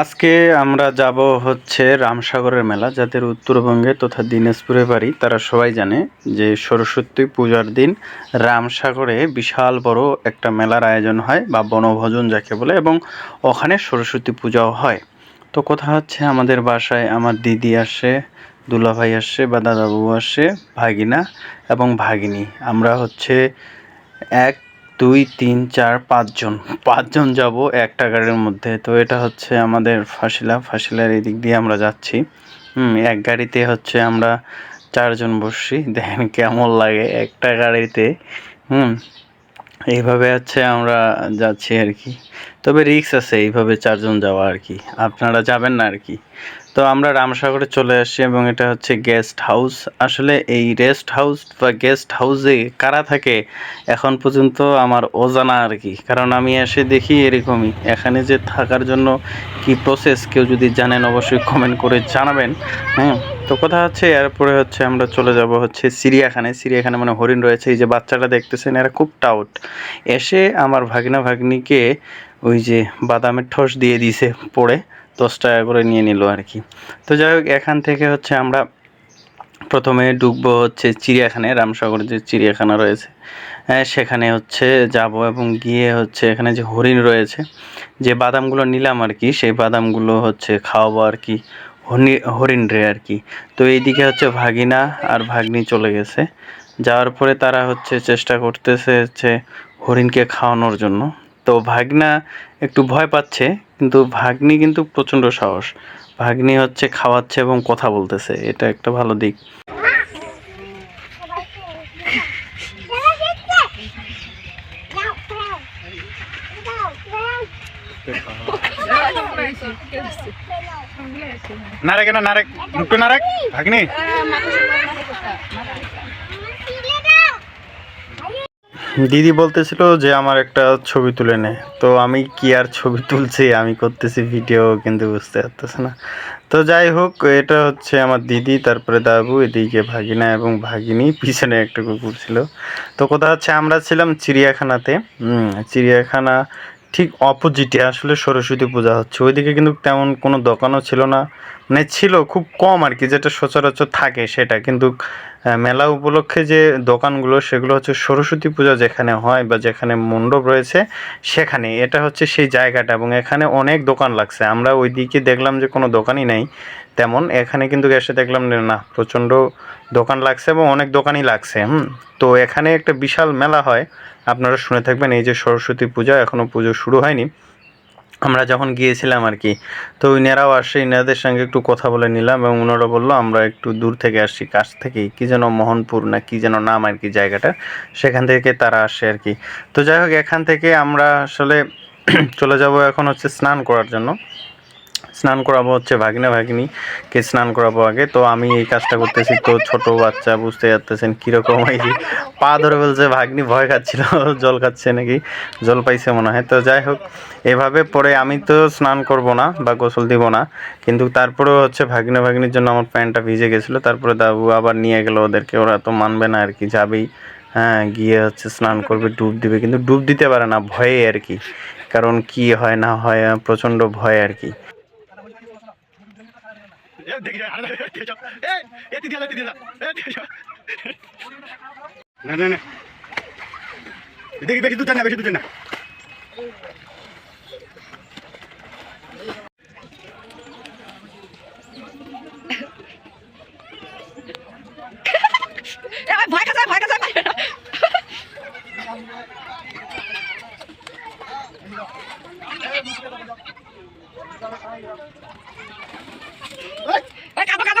আজকে আমরা যাব হচ্ছে রামসাগরের মেলা যাদের উত্তরবঙ্গে তথা দিনাজপুরে বাড়ি। তারা সবাই জানে যে সরস্বতী পূজার দিন রামসাগরে বিশাল বড় একটা মেলার আয়োজন হয় বা বনভোজন যাকে বলে, এবং ওখানে সরস্বতী পূজাও হয়। তো কথা হচ্ছে আমাদের বাসায় আমার দিদি আসে, দুলাভাই আসে বা দাদাবাবু আসে, ভাগিনা এবং ভাগিনী। আমরা হচ্ছে এক দুই, তিন, চার, পাঁচজন। পাঁচজন যাব একটা গাড়ির মধ্যে। তো এটা হচ্ছে আমাদের ফাসিলা। ফাসিলার এই দিক দিয়ে আমরা যাচ্ছি। হুম, এক গাড়িতে হচ্ছে আমরা চারজন বসছি। দেখেন কেমন লাগে একটা গাড়িতে হুম, এইভাবে হচ্ছে আমরা যাচ্ছি আর কি। তবে রিক্স আছে এইভাবে চারজন যাওয়া আর কি। আপনারা যাবেন না আর কি। তো আমরা রামসাগরে চলে আসি এবং এটা হচ্ছে গেস্ট হাউস আসলে এই রেস্ট হাউস বা গেস্ট হাউসে কারা থাকে? এখন পর্যন্ত আমার অজানা আর কি। কারণ আমি এসে দেখি এরকমই। এখানে যে থাকার জন্য কি প্রসেস কেউ যদি জানেন অবশ্যই কমেন্ট করে জানাবেন। হ্যাঁ তো কথা হচ্ছে এরপরে হচ্ছে আমরা চলে যাব হচ্ছে চিড়িয়াখানায়। চিড়িয়াখানা মানে হরিণ রয়েছে। এই যে বাচ্চাটা দেখতেছেন, এরা খুব টাউট এসে আমার ভাগনা ভাগ্নিকে ওই যে বাদামের ঠোস দিয়ে দিয়েছে পড়ে। দশ টাকা করে নিয়ে নিল আর কি। তো যাই হোক, এখান থেকে হচ্ছে আমরা প্রথমে ডুববো হচ্ছে চিড়িয়াখানায় রামসাগর যে চিড়িয়াখানা রয়েছে। হ্যাঁ সেখানে হচ্ছে যাব এবং গিয়ে হচ্ছে এখানে যে হরিণ রয়েছে, যে বাদামগুলো নিলাম আর কি, সেই বাদামগুলো হচ্ছে খাওয়াবো আর কি হরিণ রে আর কি। তো এইদিকে হচ্ছে ভাগিনা আর ভাগ্নি চলে গেছে। যাওয়ার পরে তারা হচ্ছে চেষ্টা করতেছে হচ্ছে হরিণকে খাওয়ানোর জন্য। তো ভাগনা একটু ভয় পাচ্ছে কিন্তু ভাগ্নি কিন্তু প্রচণ্ড সাহস। ভাগ্নি হচ্ছে খাওয়াচ্ছে এবং কথা বলতেছে এটা একটা ভালো দিক। নারেক না নারেক মুক্ত নারেক ভাগ্নি? দিদি বলতেছিল যে আমার একটা ছবি তুলে নে। তো আমি কি আর ছবি তুলছি? আমি করতেছি ভিডিও, কিন্তু বুঝতে পারতেছে না। তো যাই হোক, এটা হচ্ছে আমার দিদি, তারপরে দাবু এদিকে ভাগিনা এবং ভাগিনী, পিছনে একটা কুকুর ছিল। তো কথা হচ্ছে আমরা ছিলাম চিড়িয়াখানাতে। চিড়িয়াখানা ঠিক অপোজিটে, আসলে সরস্বতী পূজা হচ্ছে। ওইদিকে কিন্তু তেমন কোনো দোকানও ছিল না। মানে ছিল খুব কম আর কি, যেটা সচরাচর থাকে সেটা। কিন্তু মেলা উপলক্ষে যে দোকানগুলো, সেগুলো হচ্ছে সরস্বতী পূজা যেখানে হয় বা যেখানে মণ্ডপ রয়েছে, সেখানে। এটা হচ্ছে সেই জায়গাটা এবং এখানে অনেক দোকান লাগছে। আমরা ওইদিকে দেখলাম যে কোনো দোকানই নেই তেমন। এখানে কিন্তু এসে দেখলাম না, প্রচণ্ড দোকান লাগছে এবং অনেক দোকানই লাগছে, হুম। তো এখানে একটা বিশাল মেলা হয়। আপনারা শুনে থাকবেন, এই যে সরস্বতী পূজা এখনও পুজো শুরু হয়নি। আমরা যখন গিয়েছিলাম আর কি, তো ইনারাও আসে ইনাদের সঙ্গে একটু কথা বলে নিলাম এবং ওনারা বলল, আমরা একটু দূর থেকে আসছি, কাছ থেকেই, কী যেন মোহনপুর না কী যেন নাম আর কি জায়গাটা, সেখান থেকে তারা আসে আর কি। তো যাই হোক, এখান থেকে আমরা আসলে চলে যাব এখন হচ্ছে স্নান করার জন্য। স্নান করাবো হচ্ছে ভাগিনা ভাগিনীকে স্নান করাবো আগে। তো আমি এই কাজটা করতেছি, তো ছোট বাচ্চা বুঝতে যাচ্তেছেন কীরকম এই পা ধরে বলছে, ভাগ্নি ভয় খাচ্ছিল, জল খাচ্ছে নাকি? জল পাইছে মনে হয়। তো যাই হোক, এভাবে পরে আমি তো স্নান করব না বা গোসল দিব না, কিন্তু তারপরেও হচ্ছে ভাগিনা ভাগিনীর জন্য আমার প্যান্টটা ভিজে গেছিল। তারপরে দাবু আবার নিয়ে গেল ওদেরকে, ওরা তো মানবে না আর কি, যাবেই। হ্যাঁ গিয়ে হচ্ছে স্নান করবে, ডুব দিবে, কিন্তু ডুব দিতে পারে না, ভয়ে আর কি। কারণ কি হয় না হয়, প্রচণ্ড ভয় আর কি দেখি যা, আরে, দেখি যা। এই, এই দিদি আলা, দিদি আলা, এই, দেখি যা। না না না দেখি বেশি দূর না বেশি দূর না ভয় খাচ্ছে ভয় খাচ্ছে ভয় খাচ্ছে। এই, কাঁদো, কাঁদো,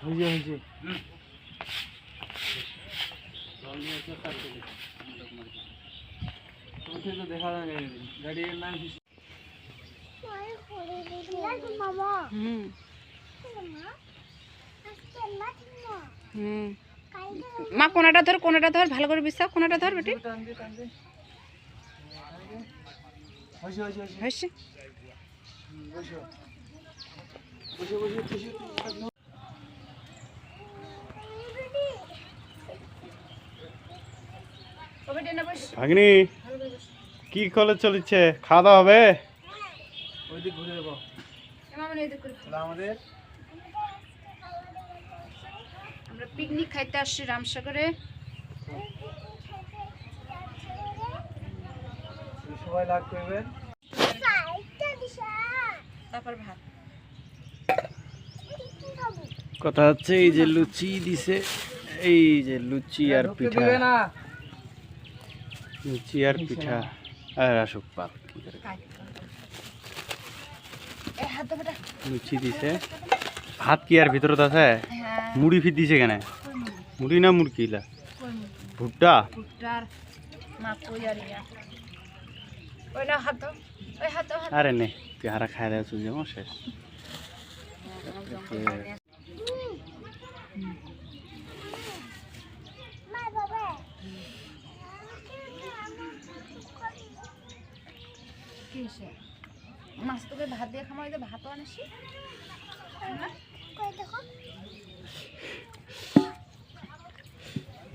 হয়েছে হয়েছে মামা হুম হুম মা কোনাটা ধর কোনাটা ধর ভালো করে বিশ্বাস কোনাটা ধর বেটি হয়েছে ও বেটি না বস ভাগ্নি কি কলে চলছে? খাওয়া দাওয়া হবে? আমাদের? আমরা পিকনিক খাইতে আসছি রামসাগরে। সবাই লাগ করবেন। তারপর ভাত। কথা হচ্ছে এই যে লুচি দিছে এই যে লুচি আর পিঠা। লুচি আর পিঠা আর আসুক পাক। লুচি দিছে। ভাত কি আর ভিতরত আছে? হ্যাঁ। মুড়ি ফির দিছে কেন? মুড়ি না মুরগিলা ভুট্টা? আর না হাত ধো ওই হাত ধো হাত আরে নে তুই হারা খাই দেয় চুল যাব শেষ মা বাবা কি হয়েছে মাছ তোকে ভাত দিয়ে খামো যে ভাতও আনিসি।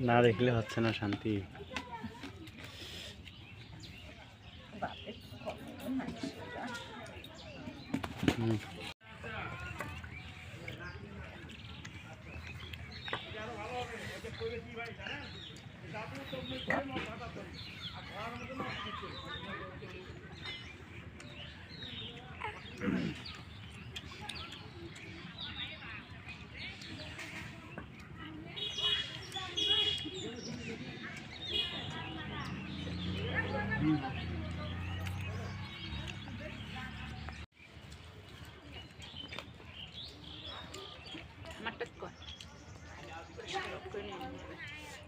না দেখলে হচ্ছে না শান্তি। হুম। আমারটা কর পরিষ্কার করে নিয়ে নেবে।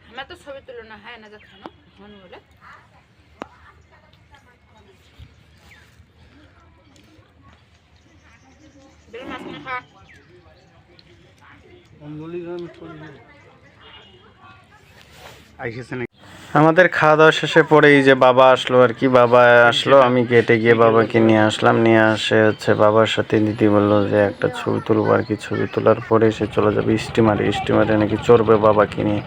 আমার তো ছবি তুলো না হয় না যা খানো মন বলে বের মাছ না খা আইসেছে নাকি? আমাদের খাওয়া দাওয়া শেষে পরে এই যে বাবা আসলো আর কি, বাবা আসলো, আমি গেটে গিয়ে বাবাকে নিয়ে আসলাম, নিয়ে আসে হচ্ছে বাবার সাথে দিদি বলল যে একটা ছবি তুলবো আর কি, ছবি তোলার পরে সে চলে যাবে স্টিমারে স্টিমারে নাকি চড়বে বাবাকে নিয়ে।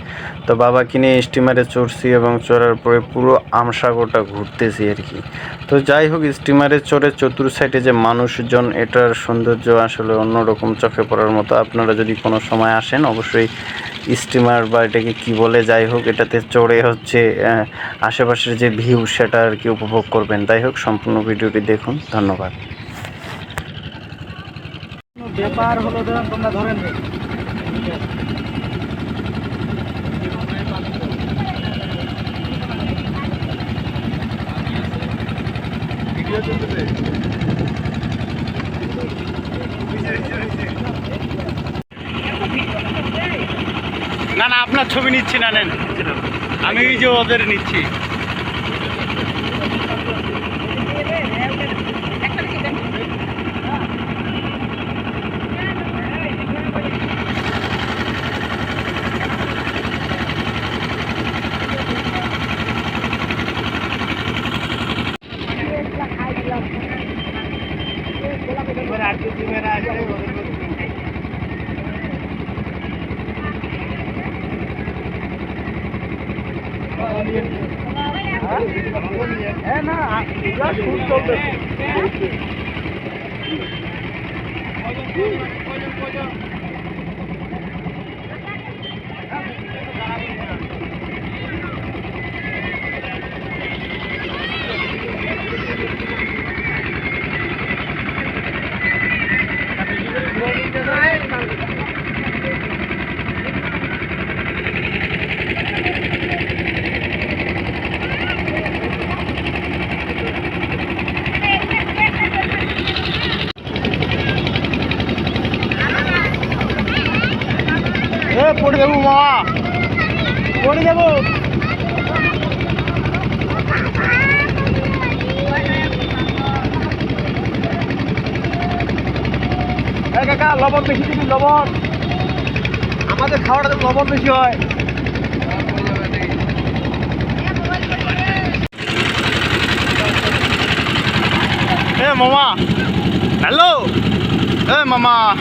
তো বাবাকে নিয়ে স্টিমারে চড়ছি এবং চড়ার পরে পুরো আমসাগরটা ঘুরতেছি আর কি। তো যাই হোক, স্টিমারে চড়ে চতুর সাইডে যে মানুষজন, এটার সৌন্দর্য আসলে অন্যরকম চোখে পড়ার মতো। আপনারা যদি কোনো সময় আসেন, অবশ্যই স্টিমার বা এটাকে কি বলে, যাই হোক, এটাতে চড়ে হচ্ছে আহ, আশেপাশের যে ভিউ সেটা আর কি উপভোগ করবেন। যাই হোক সম্পূর্ণ ভিডিওটি দেখুন। ধন্যবাদ। ব্যাপার হলো তোমরা ধরেন না না আপনার ছবি নিচ্ছি না নেন। আমি যে ওদের নিচ্ছি। হ্যাঁ না Thank. দেবো মামা করে দেবো। কাকা, লবণ বেশি দিবি, লবণ। আমাদের খাওয়াটা লবণ বেশি হয়। এ, মামা। হ্যালো? এ, মামা।